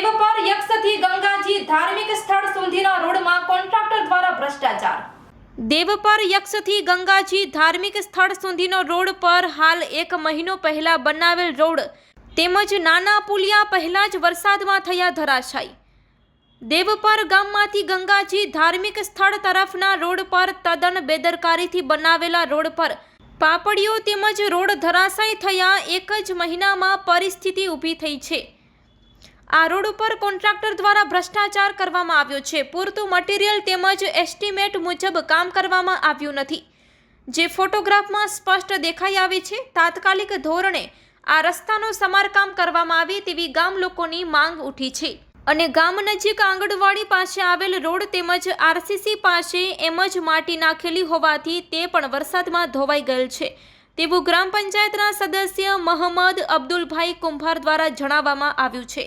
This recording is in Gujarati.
દેવપર યક્ષથી ગંગાજી ધાર્મિક સ્થળ સુધીના રોડમાં કોન્ટ્રાક્ટર દ્વારા ભ્રષ્ટાચાર. દેવપર યક્ષથી ગંગાજી ધાર્મિક સ્થળ સુધીનો રોડ પર હાલ એક મહિનો પહેલા બનાવેલ રોડ, તેમજ નાના પુલિયા પહેલા જ વરસાદમાં થયા ધરાશાય. દેવપર ગામમાંથી ગંગાજી ધાર્મિક સ્થળ તરફના રોડ પર તદ્દન બેદરકારીથી બનાવેલા રોડ પર પાપડીઓ તેમજ રોડ ધરાશાય થયા એક જ મહિનામાં પરિસ્થિતિ ઊભી થઈ છે. આ રોડ ઉપર કોન્ટ્રાક્ટર દ્વારા ભ્રષ્ટાચાર કરવામાં આવ્યો છે. પૂરતું મટીરિયલ તેમજ એસ્ટિમેટ મુજબ કામ કરવામાં આવ્યું નથી. જે ફોટોગ્રાફમાં સ્પષ્ટ દેખાઈ આવે છે, તાત્કાલિક ધોરણે આ રસ્તાનું સમારકામ કરવામાં આવે તેવી ગામ લોકોની માંગ ઉઠી છે. અને ગામ નજીક આંગણવાડી પાસે આવેલ રોડ તેમજ આરસીસી પાસે એમ જ માટી નાખેલી હોવાથી તે પણ વરસાદમાં ધોવાઈ ગયેલ છે. તેવું ગ્રામ પંચાયતના સદસ્ય મોહમ્મદ અબ્દુલભાઈ કુંભાર દ્વારા જણાવવામાં આવ્યું છે.